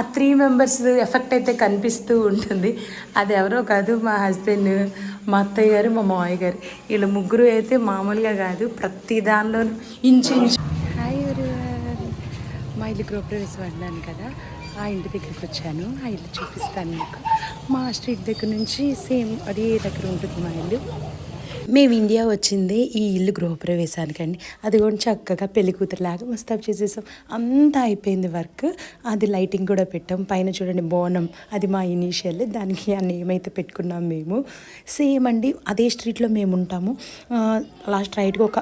ఆ three members effect అయితే కనిపిస్తూ ఉంటుంది. అది ఎవరో కాదు మా హస్బెండ్ మా అత్తయ్య గారు మా మావయ్య గారు. వీళ్ళ ముగ్గురు అయితే మామూలుగా కాదు ప్రతి దానిలో ఇంచు ఇంచు. హాయ్ మా ఇల్లు గృహప్రవేశం అన్నాను కదా ఆ ఇంటి దగ్గరికి వచ్చాను. ఆ ఇల్లు చూపిస్తాను మీకు. మా స్ట్రీట్ దగ్గర నుంచి సేమ్ అదే దగ్గర ఉంటుంది మా ఇల్లు. మేము ఇండియా వచ్చింది ఈ ఇల్లు గృహప్రవేశానికండి. అది కూడా చక్కగా పెళ్ళి కూతురులాగా మస్తాబ్ చేసేసాం. అంతా అయిపోయింది వర్క్. అది లైటింగ్ కూడా పెట్టాం. పైన చూడండి బోనం. అది మా ఇనీషియల్. దానికి ఆ నేమ్ అయితే పెట్టుకున్నాం మేము. సేమ్ అండి అదే స్ట్రీట్లో మేము ఉంటాము. లాస్ట్ రైట్గా ఒక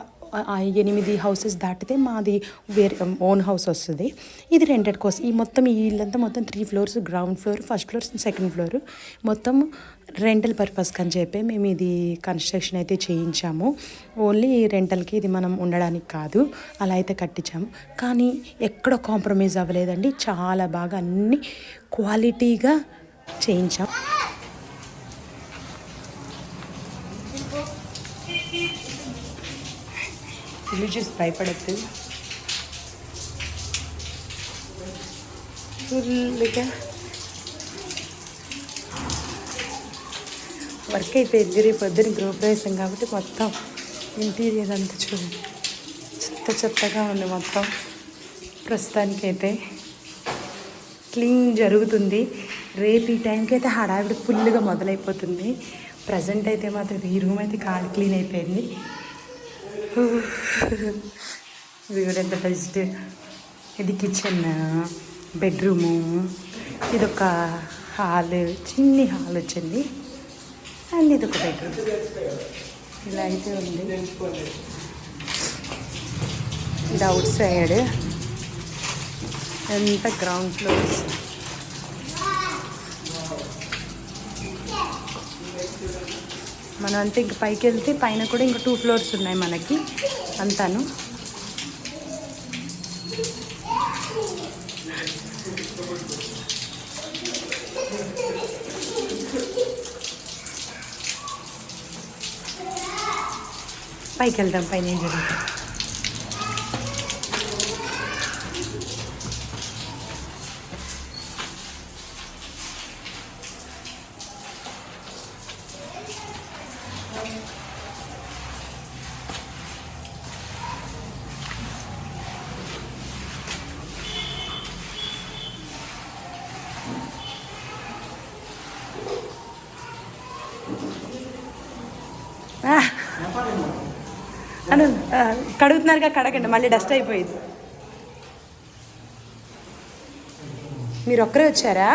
ఎనిమిది హౌసెస్ దాటితే మాది వేరే um, ఓన్ హౌస్ వస్తుంది. ఇది రెంటెడ్ కోసం ఈ మొత్తం ఈ ఇల్లంతా మొత్తం three floors ground floor first floor second floor rental rental పర్పస్కి అని చెప్పి మేము ఇది కన్స్ట్రక్షన్ అయితే చేయించాము. ఓన్లీ రెంటల్కి ఇది మనం ఉండడానికి కాదు అలా అయితే కట్టించాము. కానీ ఎక్కడ కాంప్రమైజ్ అవ్వలేదండి. చాలా బాగా అన్ని క్వాలిటీగా చేయించాం. రిలీజియస్ భయపడద్దు. ఫుల్గా వర్క్ అయిపోయింది రేపు పొద్దున గృహప్రవేశం కాబట్టి మొత్తం ఇంటీరియర్ అంతా చూడండి. చెత్త చెత్తగా ఉంది మొత్తం. ప్రస్తుతానికైతే క్లీన్ జరుగుతుంది. రేపు ఈ టైంకి అయితే హడావిడి ఫుల్గా మొదలైపోతుంది. ప్రజెంట్ అయితే మాత్రం ఈ రూమ్ అయితే కాల్ క్లీన్ అయిపోయింది. ఇది కూడా ఎంత ఫస్ట్ ఇది కిచెన్ బెడ్రూము ఇది ఒక హాల్ చిన్ని హాల్ వచ్చింది. అండ్ ఇది ఒక బెడ్రూమ్ ఇలా అయితే ఉంది. ఇది అవుట్ సైడ్ ఎంత గ్రౌండ్ ఫ్లోర్స్ మనం అంతే ఇంక పైకి వెళ్తే పైన కూడా ఇంకా టూ ఫ్లోర్స్ ఉన్నాయి మనకి అంతాను. పైకి వెళ్దాం పైన ఏం జరుగుతుంది ఆ. అను ఆ, కడుగుతున్నారుగా కడగండి మళ్ళీ డస్ట్ అయిపోయింది. మీరు ఒక్కరే వచ్చారా?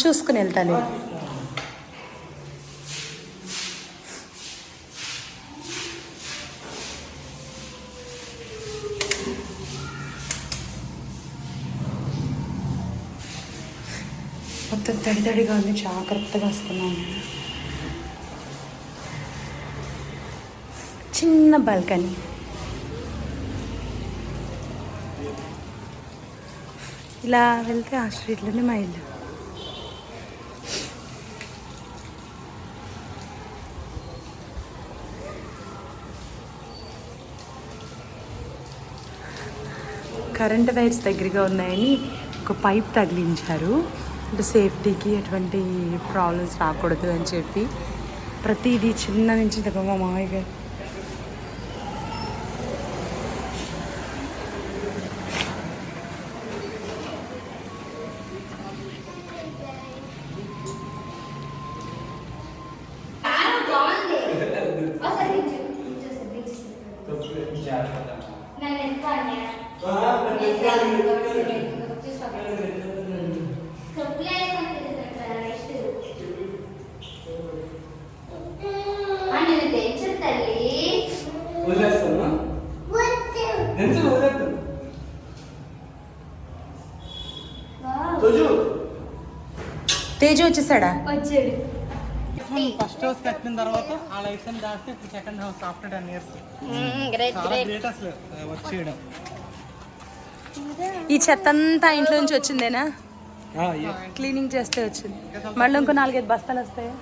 చూసుకుని వెళ్తాను. మొత్తం తడి తడిగా ఉంది. జాగ్రత్తగా వస్తున్నాను చిన్న బాల్కనీ. ఇలా వెళ్తే ఆ స్ట్రీట్లోనే మా ఇల్లు. కరెంట్ వైర్స్ దగ్గరగా ఉన్నాయని ఒక పైప్ తగిలించారు. అంటే సేఫ్టీకి ఎటువంటి ప్రాబ్లమ్స్ రాకూడదు అని చెప్పి ప్రతిదీ చిన్న నుంచి దగ్గర మా మామయ్య గారు. వదిలేస్తాను తేజు వచ్చేసాడా? వచ్చాడు. ఫస్ట్ హౌస్ కట్టిన తర్వాత ఆ లైసెన్స్ దాస్తే ఇప్పుడు second house after ten years. Great చాలా గ్రేట్ అసలు వర్క్ చేయడం. ఈ చెత్త అంతా ఇంట్లో నుంచి వచ్చిందేనా? క్లీనింగ్ చేస్తే వచ్చింది. మళ్ళీ ఇంకో నాలుగైదు బస్తాలు వస్తాయి?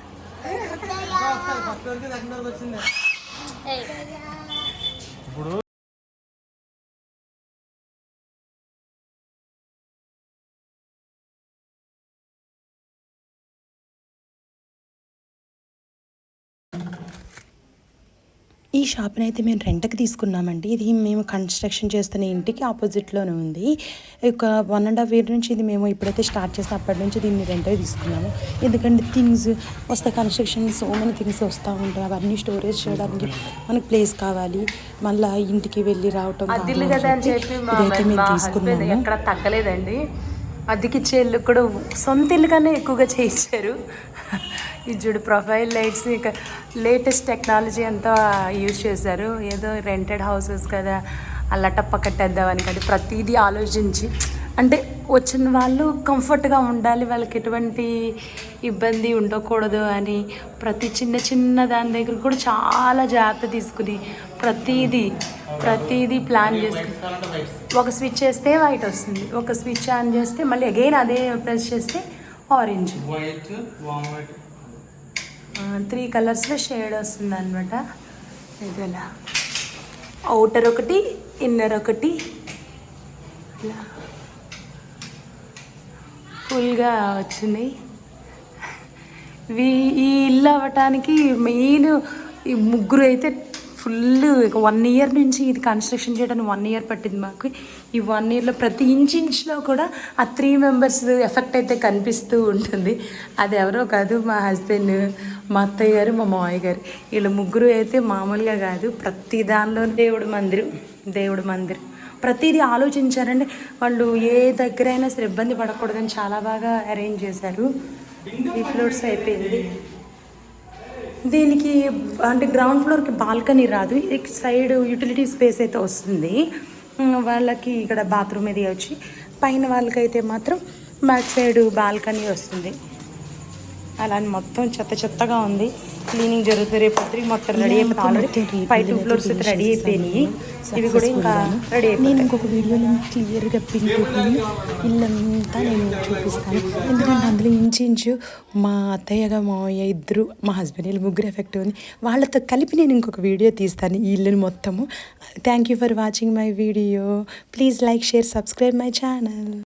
ఈ షాప్ని అయితే మేము రెంట్కి తీసుకున్నామండి. ఇది మేము కన్స్ట్రక్షన్ చేస్తున్న ఇంటికి ఆపోజిట్లోనే ఉంది. ఒక వన్ అండ్ హాఫ్ ఇయర్ నుంచి ఇది మేము ఇప్పుడైతే స్టార్ట్ చేస్తాం అప్పటి నుంచి దీన్ని రెంట్కి తీసుకున్నాము. ఎందుకంటే థింగ్స్ వస్తే కన్స్ట్రక్షన్ సో మెనీ థింగ్స్ వస్తూ ఉంటాయి. అవన్నీ స్టోరేజ్ చేయడానికి మనకు ప్లేస్ కావాలి. మళ్ళీ ఇంటికి వెళ్ళి రావటం ఇదైతే మేము తీసుకున్నాము. ఎక్కడ తగ్గలేదండి. అద్దెకిచ్చే ఇల్లు కూడా సొంత ఇల్లు కన్నా ఎక్కువగా చేయించారు. ఈ చూడు ప్రొఫైల్ లైట్స్ ఇక లేటెస్ట్ టెక్నాలజీ అంతా యూజ్ చేశారు. ఏదో రెంటెడ్ హౌసెస్ కదా అల్లటప్ప కట్టేద్దామని కానీ ప్రతిదీ ఆలోచించి అంటే వచ్చిన వాళ్ళు కంఫర్ట్గా ఉండాలి వాళ్ళకి ఎటువంటి ఇబ్బంది ఉండకూడదు అని ప్రతి చిన్న చిన్న దాని దగ్గర కూడా చాలా జాగ్రత్త తీసుకుని ప్రతిదీ ప్రతిదీ ప్లాన్ చేసుకుని ఒక స్విచ్ చేస్తే వైట్ వస్తుంది ఒక స్విచ్ ఆన్ చేస్తే మళ్ళీ అగైన్ అదే ప్రెస్ చేస్తే ఆరెంజ్ వైట్ త్రీ కలర్స్లో షేడ్ వస్తుంది అనమాట ఇదిలా. అవుటర్ ఒకటి ఇన్నర్ ఒకటి. ఇలా ఫుల్గా వచ్చింది వీ ఈ ఇల్లు అవ్వటానికి మెయిన్ ఈ ముగ్గురు అయితే ఫుల్ వన్ ఇయర్ నుంచి ఇది కన్స్ట్రక్షన్ చేయడానికి వన్ ఇయర్ పట్టింది మాకు. ఈ వన్ ఇయర్లో ప్రతి ఇంచ్ ఇంచ్లో కూడా ఆ త్రీ మెంబర్స్ ఎఫెక్ట్ అయితే కనిపిస్తూ ఉంటుంది. అది ఎవరో కాదు మా హస్బెండ్ మా అత్తయ్య గారు మా మావయ్య గారు. వీళ్ళు ముగ్గురు అయితే మామూలుగా కాదు. ప్రతి దానిలో దేవుడు మందిరం దేవుడు మందిరం. ప్రతిదీ ఆలోచించారంటే వాళ్ళు ఏ దగ్గరైనా సరే ఇబ్బంది పడకూడదని చాలా బాగా అరేంజ్ చేశారు. ఫ్లోర్స్ అయిపోయింది. దీనికి అంటే గ్రౌండ్ ఫ్లోర్కి బాల్కనీ రాదు. ఇక్ సైడ్ యూటిలిటీ స్పేస్ అయితే వస్తుంది. వాళ్ళకి ఇక్కడ బాత్రూమ్ ఇది వచ్చి పైన వాళ్ళకైతే మాత్రం బ్యాక్ సైడ్ బాల్కనీ వస్తుంది. అలా అని మొత్తం చెత్త చెత్తగా ఉంది. క్లీనింగ్ జరుగుతుంది. రేపు పొద్దుకి మొత్తం రెడీ అయిపోతుంది ఆల్రెడీ ఫైవ్ టూ ఫ్లోర్స్ అయితే రెడీ అయిపోయినాయి. ఇవి కూడా ఇంకా రెడీ నేను అయిపోయి ఇంకొక వీడియోలో క్లియర్గా పింక్ పింక్ ఇల్లంతా నేను చూపిస్తాను. ఎందుకంటే అందులో ఇంచు మా అత్తయ్యగా మా మావయ్య ఇద్దరు మా హస్బెండ్ వీళ్ళు ముగ్గురు ఎఫెక్ట్ ఉంది. వాళ్ళతో కలిపి నేను ఇంకొక వీడియో తీస్తాను ఈ ఇల్లుని మొత్తము. Thank you for watching my video please like share subscribe my channel